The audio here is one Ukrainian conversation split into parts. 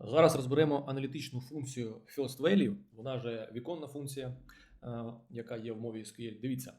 Зараз розберемо аналітичну функцію First Value. Вона же віконна функція, е, яка є в мові SQL. Дивіться,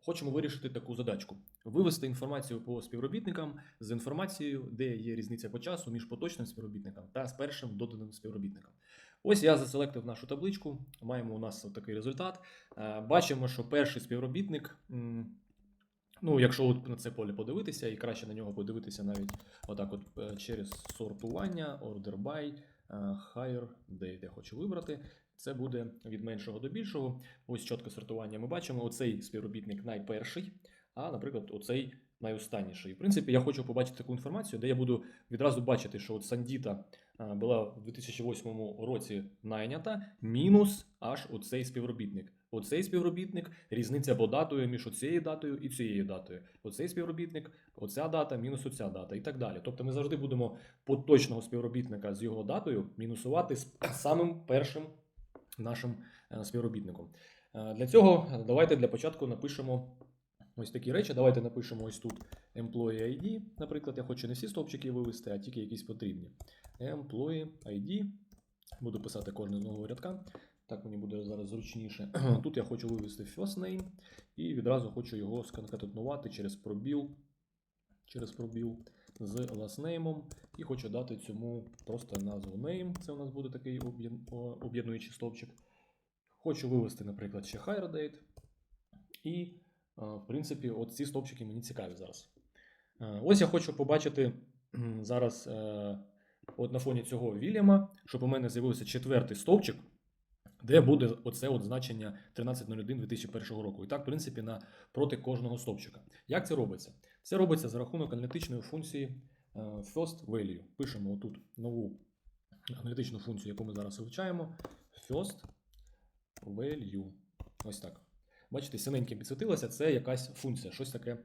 хочемо вирішити таку задачку: вивести інформацію по співробітникам з інформацією, де є різниця по часу між поточним співробітником та з першим доданим співробітником. Ось я заселектив нашу табличку. Маємо у нас такий результат. Е, Бачимо, що перший співробітник. Ну, якщо от на це поле подивитися, і краще на нього подивитися навіть отак, от е, через сортування, order by, е, higher date я хочу вибрати. Це буде від меншого до більшого. Ось чітке сортування ми бачимо. Оцей співробітник найперший, а, наприклад, оцей найостанніший. В принципі, я хочу побачити таку інформацію, де я буду відразу бачити, що от Сандіта була в 2008 році найнята, мінус аж оцей співробітник. Оцей співробітник, різниця по датою між оцією датою і цією датою. Оцей співробітник, оця дата, мінус оця дата і так далі. Тобто ми завжди будемо поточного співробітника з його датою мінусувати з самим першим нашим е, співробітником. Е, Для цього давайте для початку напишемо ось такі речі. Давайте напишемо ось тут Employee ID. Наприклад, я хочу не всі стовпчики вивести, а тільки якісь потрібні. Employee ID. Буду писати кожного нового рядка. Так мені буде зараз зручніше. Тут я хочу вивести first name і відразу хочу його сконкатенувати через пробіл, через пробіл з last name. І хочу дати цьому просто назву name. Це у нас буде такий об'єднуючий стовпчик. Хочу вивести, наприклад, ще higher date. І, в принципі, от ці стовпчики мені цікаві зараз. Е, Ось я хочу побачити зараз, е, от на фоні цього Вільяма, щоб у мене з'явився четвертий стовпчик, де буде оце от значення 13.01.2001 року. І так, в принципі, на проти кожного стовпчика. Як це робиться? Це робиться за рахунок аналітичної функції е, first value. Пишемо отут нову аналітичну функцію, яку ми зараз вивчаємо. First value. Ось так. Бачите, синеньким підсвітилося, це якась функція, щось таке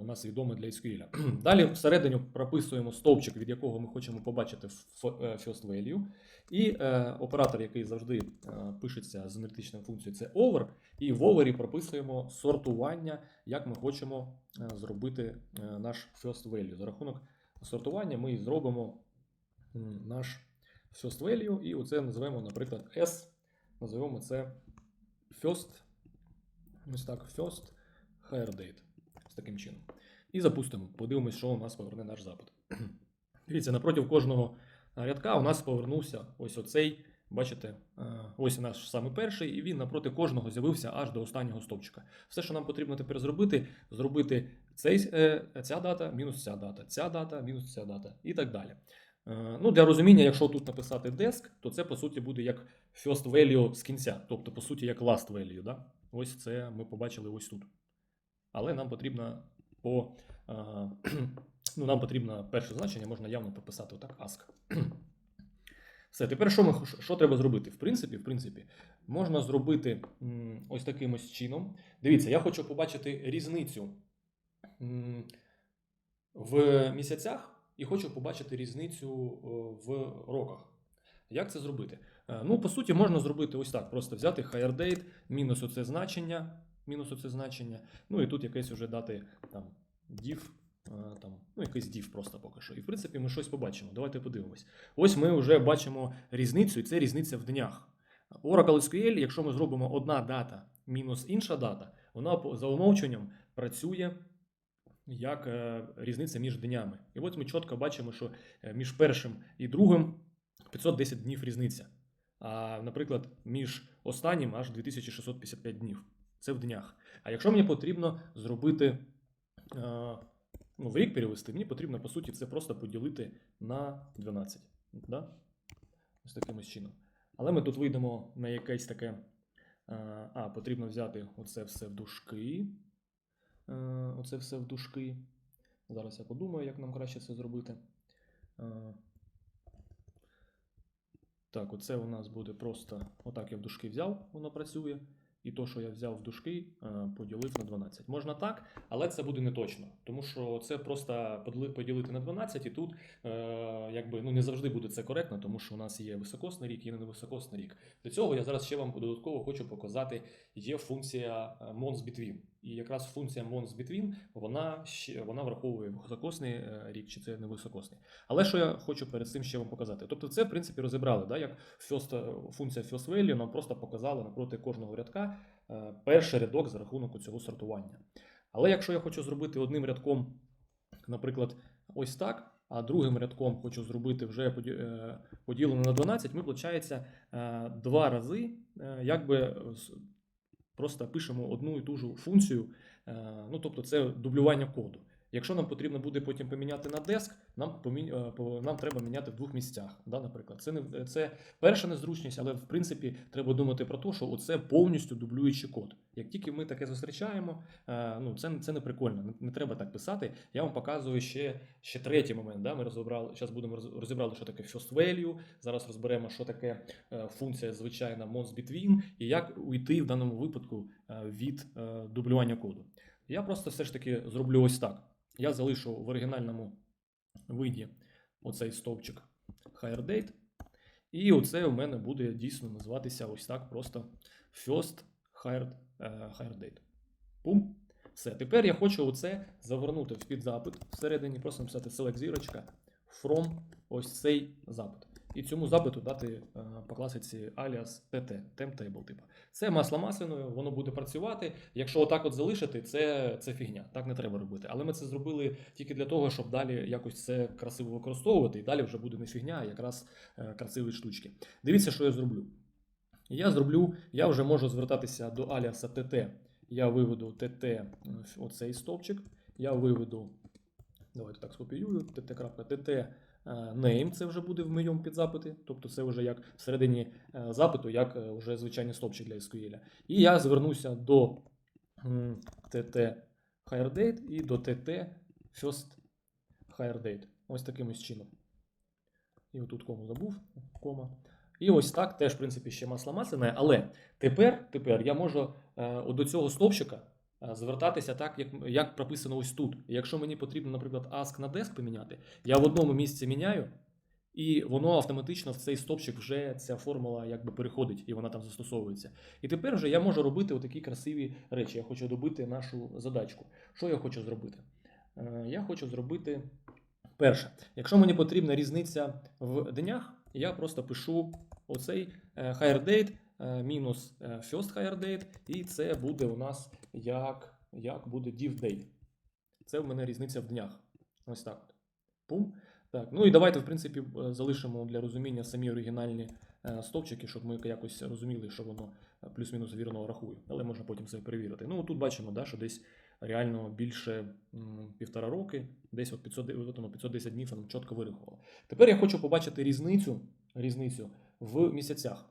у нас відоме для SQL. Далі всередині прописуємо стовпчик, від якого ми хочемо побачити е, first value. І е, оператор, який завжди е, пишеться з аналітичною функцією, це over. І в овері прописуємо сортування, як ми хочемо е, зробити е, наш first value. За рахунок сортування ми зробимо наш first value, і оце називаємо, наприклад, S. Називаємо це first. Ось так, first higher date. Таким чином. І запустимо. Подивимось, що у нас поверне наш запит. Дивіться, напроти кожного рядка у нас повернувся ось оцей. Бачите, ось наш саме перший, і він напроти кожного з'явився аж до останнього стовпчика. Все, що нам потрібно тепер зробити, зробити цей, е, ця дата, мінус ця дата, ця дата, мінус ця дата і так далі. Ну, для розуміння, якщо тут написати desk, то це по суті буде як first value з кінця, тобто, по суті, як last value. Да? Ось це ми побачили ось тут. Але нам потрібно по е, ну, нам потрібно перше значення, можна явно прописати отак ask. Все, тепер що, ми, що треба зробити? В принципі, в принципі, можна зробити ось таким ось чином. Дивіться, я хочу побачити різницю в місяцях і хочу побачити різницю о, в роках. Як це зробити? Е, Ну, по суті, можна зробити ось так: просто взяти higher date, мінус оце значення, мінус оце значення. Ну і тут якесь вже дати там div, е, там, ну, якийсь div просто поки що. І в принципі ми щось побачимо. Давайте подивимось. Ось ми вже бачимо різницю, і це різниця в днях. Oracle SQL, якщо ми зробимо одна дата мінус інша дата, вона за умовченням працює як е, різниця між днями. І от ми чітко бачимо, що е, між першим і другим 510 днів різниця. А, наприклад, між останнім аж 2655 днів. Це в днях. А якщо мені потрібно зробити е, ну, в рік перевести, мені потрібно, по суті, це просто поділити на 12. Да? Ось таким чином. Але ми тут вийдемо на якесь таке. е, А, потрібно взяти оце все в дужки. Е, Оце все в дужки. Зараз я подумаю, як нам краще це зробити. Так, оце у нас буде просто. Отак я в дужки взяв, воно працює. І то, що я взяв в дужки, е, поділив на 12. Можна так, але це буде не точно, тому що це просто поділити на 12, і тут е, якби ну не завжди буде це коректно, тому що у нас є високосний рік і невисокосний рік. Для цього я зараз ще вам додатково хочу показати. Є функція е, mons between. І якраз функція mons between, вона вона враховує високосний е, рік чи це не високосний. Але що я хочу перед цим ще вам показати? Тобто, це в принципі розібрали, да, як first, е, функція first value нам просто показала напроти кожного рядка е, перший рядок за рахунок цього сортування. Але якщо я хочу зробити одним рядком, наприклад, ось так, а другим рядком хочу зробити вже поділено на 12, ми, виходить, два рази якби просто пишемо одну і ту ж функцію, е, ну тобто це дублювання коду. Якщо нам потрібно буде потім поміняти на деск, нам помі... е, нам треба міняти в двох місцях. Да, наприклад, це не це перша незручність, але в принципі треба думати про те, що оце повністю дублюючий код. Як тільки ми таке зустрічаємо, е, ну це, це не прикольно, не, треба так писати. Я вам показую ще, ще третій момент. Да? Ми розібрали, зараз будемо роз- розібрали, що таке first value. Зараз розберемо, що таке е, функція звичайна mons between і як уйти в даному випадку е, від е, дублювання коду. Я просто все ж таки зроблю ось так. Я залишу в оригінальному виді оцей стовпчик higher date. І оце у мене буде дійсно називатися ось так просто first hired, е, higher date. Пум. Все. Тепер я хочу оце завернути в підзапит. Всередині просто написати select зірочка from ось цей запит. І цьому запиту дати е, по класиці alias tt, temp-table, типу. Це масло масляною, воно буде працювати. Якщо отак от залишити, це, це фігня. Так не треба робити. Але ми це зробили тільки для того, щоб далі якось це красиво використовувати, і далі вже буде не фігня, а якраз е, красиві штучки. Дивіться, що я зроблю. Я зроблю, я вже можу звертатися до аліаса tt. Я виведу tt, е, оцей стовпчик. Я виведу, давайте так скопіюю, tt.tt name, це вже буде в моєму підзапиті, тобто це вже як всередині е, запиту, як е, вже звичайний стовпчик для SQL. І я звернуся до tt higher date і до tt first higher date. Ось таким ось чином. І отут кому забув, кома. І ось так теж, в принципі, ще масло масляне. Але тепер, тепер я можу е, до цього стовпчика е, звертатися так, як, як прописано ось тут. Якщо мені потрібно, наприклад, ask на desk поміняти, я в одному місці міняю, і воно автоматично в цей стовпчик вже ця формула якби переходить і вона там застосовується. І тепер вже я можу робити отакі красиві речі. Я хочу добити нашу задачку. Що я хочу зробити? Е, Я хочу зробити перше. Якщо мені потрібна різниця в днях, я просто пишу оцей е, higher date е, мінус е, first higher date, і це буде у нас як, як буде div date. Це в мене різниця в днях. Ось так. Пум. Так, ну і давайте, в принципі, е, залишимо для розуміння самі оригінальні е, стовпчики, щоб ми якось розуміли, що воно е, плюс-мінус вірно рахує. Але можна потім це перевірити. Ну, тут бачимо, да, що десь реально більше півтора роки, десь от 500, от 510 днів чітко вирахувало. Тепер я хочу побачити різницю, різницю в місяцях.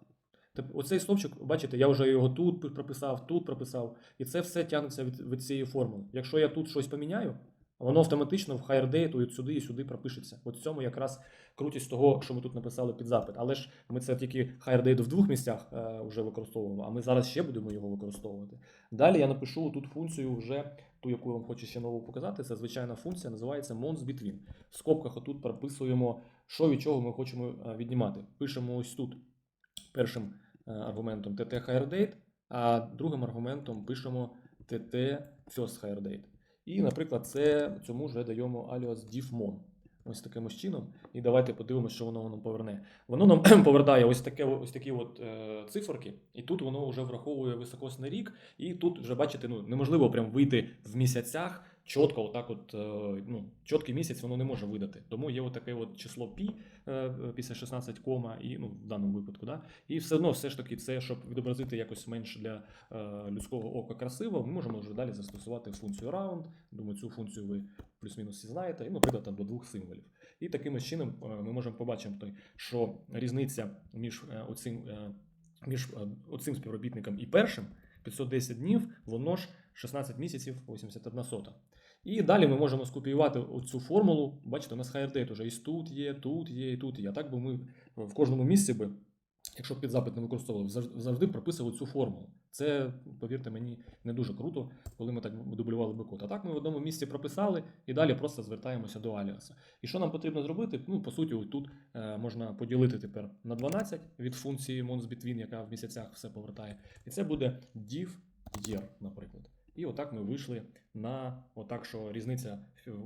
Оцей стовпчик, бачите, я вже його тут прописав, тут прописав, і це все тягнеться від, від цієї формули. Якщо я тут щось поміняю, воно автоматично в date і сюди і сюди пропишеться. От в цьому якраз крутість того, що ми тут написали під запит. Але ж ми це тільки date в двох місцях е, вже використовуємо, а ми зараз ще будемо його використовувати. Далі я напишу тут функцію вже ту, яку я вам хочу ще нову показати. Це звичайна функція, називається mons between. В скобках отут прописуємо, що від чого ми хочемо е, віднімати. Пишемо ось тут першим аргументом tt higher а другим аргументом пишемо tt first higher. І, наприклад, це цьому вже даємо alias diffmon. Ось таким ось чином. І давайте подивимося, що воно нам поверне. Воно нам повертає ось таке, ось такі от е, циферки, і тут воно вже враховує високосний рік, і тут вже бачите, ну неможливо прям вийти в місяцях чітко, отак, от е, ну, чіткий місяць воно не може видати. Тому є отаке от число пі е, після 16 кома, і ну в даному випадку, да. І все одно, все ж таки, це щоб відобразити якось менш для е, людського ока красиво, ми можемо вже далі застосувати функцію round. Думаю, цю функцію ви плюс-мінус всі знаєте, і, наприклад, там до двох символів. І таким чином ми можемо побачити, що різниця між оцим, між оцим співробітником і першим 510 днів, воно ж 16 місяців 81 сота. І далі ми можемо скопіювати оцю формулу. Бачите, у нас higher date уже і тут є, тут є, і тут є. Так би ми в кожному місці би якщо б під запит не використовували, завжди- прописували цю формулу. Це, повірте мені, не дуже круто, коли ми так дублювали би код. А так ми в одному місці прописали і далі просто звертаємося до аліаса. І що нам потрібно зробити? Ну, по суті, ось тут е, можна поділити тепер на 12 від функції monthsbetween, яка в місяцях все повертає. І це буде div year, наприклад. І отак ми вийшли на отак, що різниця,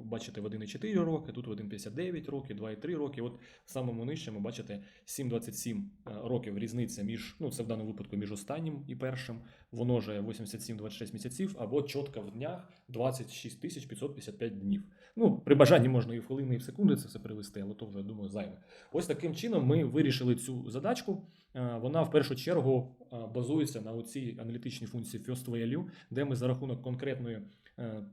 бачите, в 1,4 роки, тут в 1,59 роки, 2,3 роки. От самому нижчому, бачите, 7,27 е, років різниця між, ну це в даному випадку між останнім і першим. Воно же 87-26 місяців, або чітко в днях 26 тисяч 555 днів. Ну, при бажанні можна і в хвилини, і в секунди це все привести, але то вже, думаю, зайве. Ось таким чином ми вирішили цю задачку. Е, Вона в першу чергу е, базується на оцій аналітичній функції First Value, де ми за рахунок конкретної е,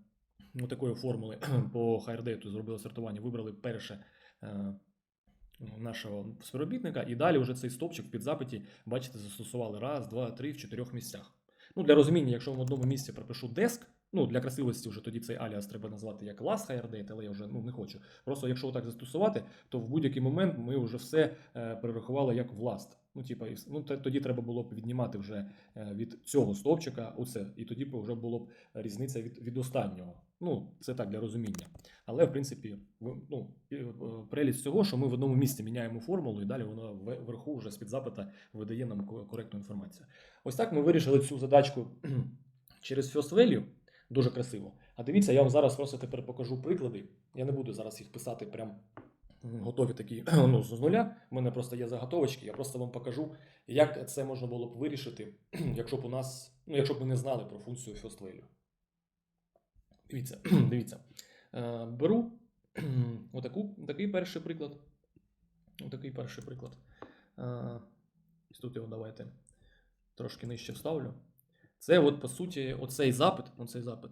ну, такої формули по хайрдейту зробили сортування, вибрали перше нашого співробітника, і далі вже цей стопчик в підзапиті, бачите, застосували раз, два, три в чотирьох місцях. Ну, для розуміння, якщо в одному місці пропишу desk, ну для красивості вже тоді цей аліас треба назвати як клас хайрдейт, але я вже ну, не хочу. Просто якщо так застосувати, то в будь-який момент ми вже все перерахували як власт. Ну, типа, ну, тоді треба було б віднімати вже е, від цього стовпчика оце, і тоді б вже було б різниця від, від останнього. Ну, це так для розуміння. Але в принципі, ну, е, прелість цього, що ми в одному місці міняємо формулу, і далі воно вверху вже з-під запита видає нам коректну інформацію. Ось так ми вирішили цю задачку через First Value. Дуже красиво. А дивіться, я вам зараз просто тепер покажу приклади. Я не буду зараз їх писати прям готові такі ну, з нуля. У мене просто є заготовочки. Я просто вам покажу, як це можна було б вирішити, якщо б у нас, ну, якщо б ми не знали про функцію First Value. Дивіться, дивіться. Е, Беру отаку, такий перший приклад. Отакий перший приклад. Е, ось Тут його давайте трошки нижче вставлю. Це, от, по суті, оцей запит, оцей запит,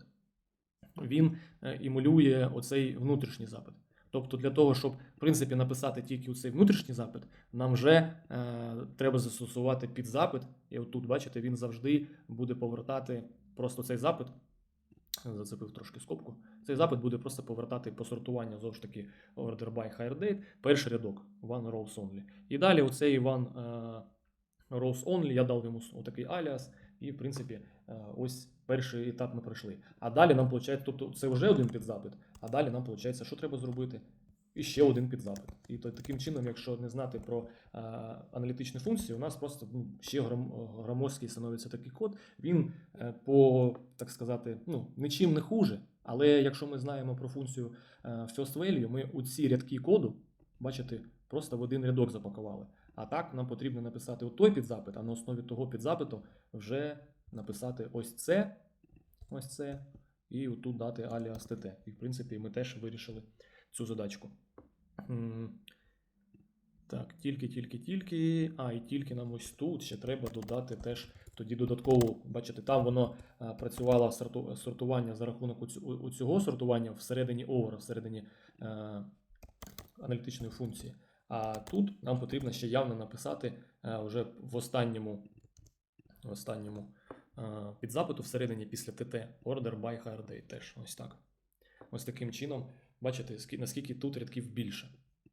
він е, імулює оцей внутрішній запит. Тобто, для того, щоб в принципі написати тільки цей внутрішній запит, нам вже е, треба застосувати підзапит. І отут, бачите, він завжди буде повертати просто цей запит. Зацепив трошки скобку. Цей запит буде просто повертати по сортуванню знову ж таки order by hire date, перший рядок, one rows only. І далі оцей one е, rows only, я дав йому отакий аліас, і в принципі е, ось перший етап ми пройшли. А далі нам виходить, тобто це вже один підзапит, а далі нам виходить, що треба зробити? І ще один підзапит. І то таким чином, якщо не знати про е, аналітичні функції, у нас просто ну, ще грам, громоздкий становиться такий код. Він е, по, так сказати, ну, нічим не хуже. Але якщо ми знаємо про функцію е, First Value, ми у ці рядки коду, бачите, просто в один рядок запакували. А так нам потрібно написати от той підзапит, а на основі того підзапиту вже написати ось це, ось це, і тут дати alias TT. І в принципі ми теж вирішили цю задачку. Так, тільки, тільки, тільки. А, і тільки нам ось тут ще треба додати теж тоді додатково, бачите, там воно працювало сорту- сортування за рахунок у, цього сортування всередині over, всередині е, аналітичної функції. А тут нам потрібно ще явно написати е, вже в останньому, в останньому е, підзапиту всередині після TT order by hire date теж ось так. Ось таким чином, бачите, наскільки тут рядків більше.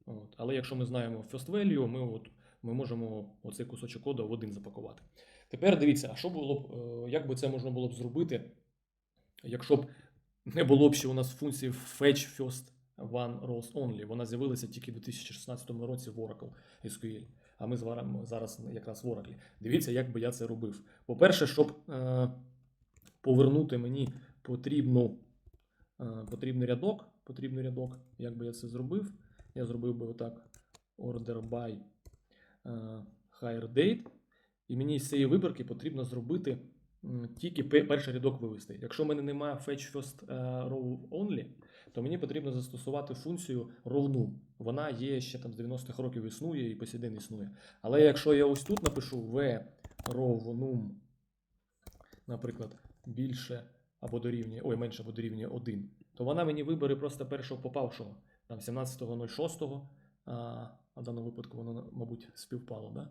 От. Але якщо ми знаємо first value, ми, от, ми можемо оцей кусочок коду в один запакувати. Тепер дивіться, а що було б, е, як би це можна було б зробити, якщо б не було б ще у нас функції fetch first one rows only. Вона з'явилася тільки в 2016 році в Oracle SQL. А ми зараз якраз в Oracle. Дивіться, як би я це робив. По-перше, щоб е, повернути мені потрібну, е, потрібний рядок, потрібний рядок, як би я це зробив, я зробив би отак order by е, hire date. І мені з цієї вибірки потрібно зробити тільки перший рядок вивести. Якщо в мене немає fetch first е, row only, то мені потрібно застосувати функцію ровну. Вона є ще там з 90-х років існує і по сей день існує. Але якщо я ось тут напишу v ровнум, наприклад, більше або дорівнює, ой, менше або дорівнює 1, то вона мені вибере просто першого попавшого, там 17.06, а, в даному випадку воно, мабуть, співпало, да?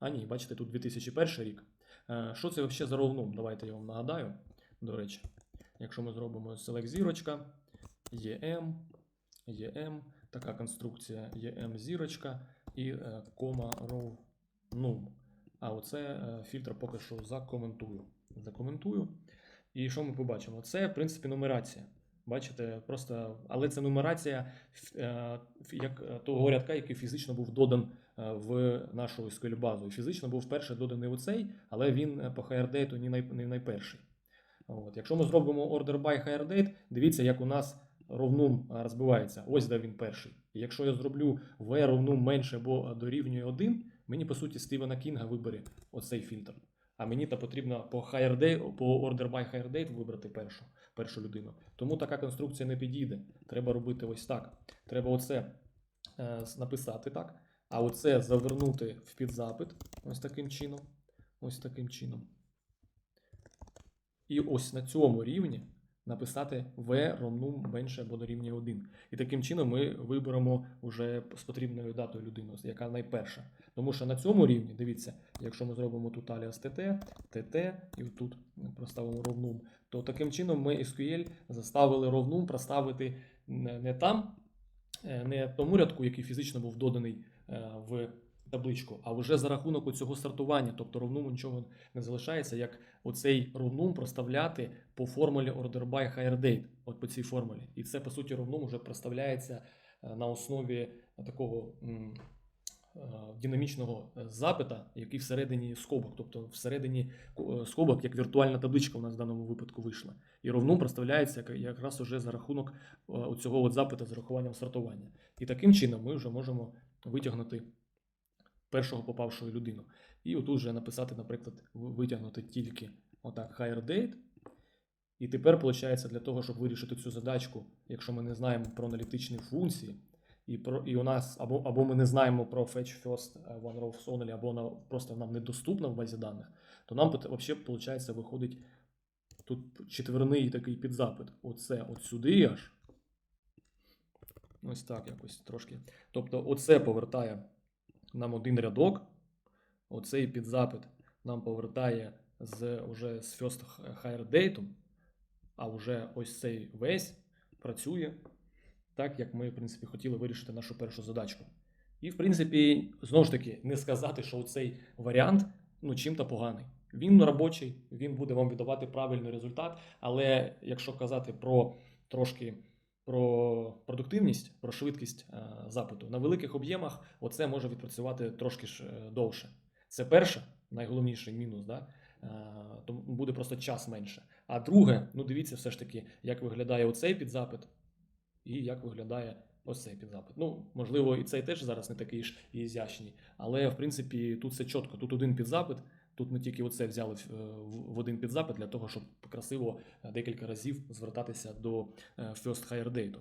А ні, бачите, тут 2001 рік. Е, Що це взагалі за ровнум? Давайте я вам нагадаю. До речі, якщо ми зробимо select зірочка, EM, EM, така конструкція EM зірочка і е, кома row ну. А оце е, фільтр поки що закоментую. Закоментую. І що ми побачимо? Це, в принципі, нумерація. Бачите, просто, але це нумерація е, як того рядка, який фізично був додан в нашу SQL базу. Фізично був вперше доданий оцей, але він по hire не, най, не найперший. От. Якщо ми зробимо order by hire date, дивіться, як у нас ровнум е, розбивається. Ось де він перший. Якщо я зроблю v ровнум менше або дорівнює 1, мені по суті Стівена Кінга вибере оцей фільтр. А мені то потрібно по hire date, по order by hire date вибрати першу, першу людину. Тому така конструкція не підійде. Треба робити ось так. Треба оце е, написати так, а оце завернути в підзапит ось таким чином. Ось таким чином. І ось на цьому рівні написати v ровно менше або дорівнює 1. І таким чином ми виберемо вже з потрібною датою людину, яка найперша. Тому що на цьому рівні, дивіться, якщо ми зробимо тут alias tt, tt і тут проставимо ровнум, то таким чином ми SQL заставили ровнум проставити не, не там, е, не тому рядку, який фізично був доданий е, в табличку, а вже за рахунок цього сортування, тобто ровному нічого не залишається, як оцей ровнум проставляти по формулі order by hire date, от по цій формулі. І це, по суті, ровнум вже проставляється е, на основі такого е, динамічного е, запита, який всередині скобок, тобто всередині скобок, як віртуальна табличка у нас в даному випадку вийшла. І ровнум проставляється якраз уже за рахунок цього от запита з рахуванням сортування. І таким чином ми вже можемо витягнути першого попавшого людину. І отут вже написати, наприклад, витягнути тільки отак hire date. І тепер, виходить, для того, щоб вирішити цю задачку, якщо ми не знаємо про аналітичні функції, і, про, і у нас або, або ми не знаємо про fetch first е, one row only, або вона просто нам недоступна в базі даних, то нам взагалі, виходить, виходить тут четверний такий підзапит. Оце от сюди аж. Ось так якось трошки. Тобто, оце повертає нам один рядок. Оцей підзапит нам повертає з уже з first hire date, а вже ось цей весь працює так, як ми, в принципі, хотіли вирішити нашу першу задачку. І, в принципі, знову ж таки, не сказати, що цей варіант ну, чим-то поганий. Він робочий, він буде вам віддавати правильний результат, але якщо казати про трошки про продуктивність, про швидкість е, запиту, на великих об'ємах оце може відпрацювати трошки ж е, довше. Це перше, найголовніший мінус, да? е, то буде просто час менше. А друге, ну дивіться все ж таки, як виглядає оцей підзапит і як виглядає ось цей підзапит. Ну, можливо, і цей теж зараз не такий ж і ізящний, але в принципі тут все чітко. Тут один підзапит. Тут ми тільки оце взяли в, в- один підзапит для того, щоб красиво е, декілька разів звертатися до е, first hire date.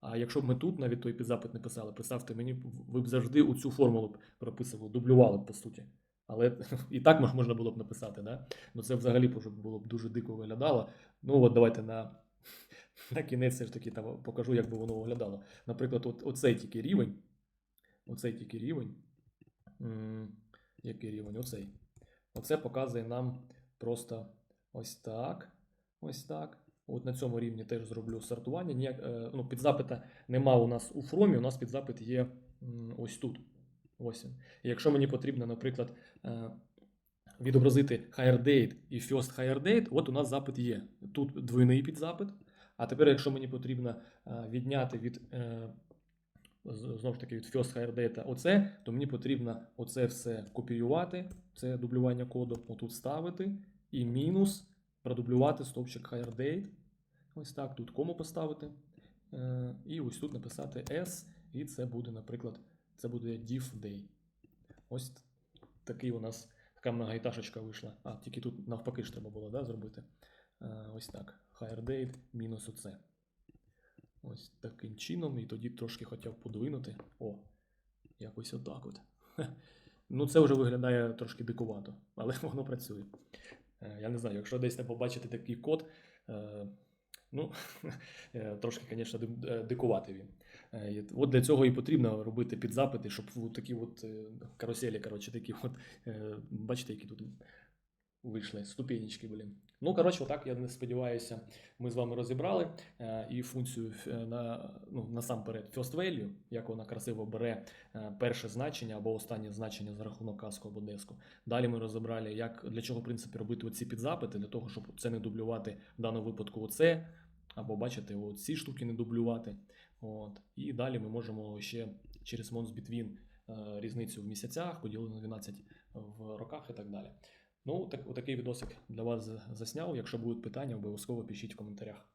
А якщо б ми тут навіть той підзапит не писали, представте мені, ви б завжди у цю формулу прописували, дублювали б по суті. Але і так можна було б написати, да? Ну це взагалі було б дуже дико виглядало. Ну от давайте на, на кінець все ж таки там покажу, як би воно виглядало. Наприклад, от, оцей тільки рівень. Оцей тільки рівень. Який рівень? Оцей. Оце показує нам просто ось так. Ось так. От на цьому рівні теж зроблю сортування. Ніяк, е, ну, підзапита нема у нас у фромі, у нас підзапит є ось тут. Ось. І якщо мені потрібно, наприклад, е, відобразити hire date і first hire date, от у нас запит є. Тут двойний підзапит. А тепер, якщо мені потрібно е, відняти від знову ж таки від first hire data оце, то мені потрібно оце все копіювати, це дублювання коду, отут ставити, і мінус продублювати стовпчик hire date. Ось так, тут кому поставити. Е, І ось тут написати S, і це буде, наприклад, це буде div day. Ось такий у нас така многоетажечка вийшла. А, тільки тут навпаки ж треба було да, зробити. Е, Ось так. Hire date мінус оце. Ось таким чином, і тоді трошки хотів подвинути. О, якось отак от. Ну, це вже виглядає трошки дикувато, але воно працює. Е, Я не знаю, якщо десь не побачити такий код, е, ну, е, трошки, звісно, дикувати він. От для цього і потрібно робити підзапити, щоб такі от каруселі, коротше, такі от, бачите, які тут вийшли. Ступенечки, блін. Ну, коротше, отак, я не сподіваюся, ми з вами розібрали е, і функцію е, на, ну, насамперед first value, як вона красиво бере е, перше значення або останнє значення за рахунок каску або деску. Далі ми розібрали, як для чого в принципі робити оці підзапити, для того, щоб це не дублювати в даному випадку оце, або бачите, ці штуки не дублювати. От. І далі ми можемо ще через Mons Between різницю в місяцях, поділити на 12 в роках і так далі. Ну, так, отакий відосик для вас засняв. Якщо будуть питання, обов'язково пишіть в коментарях.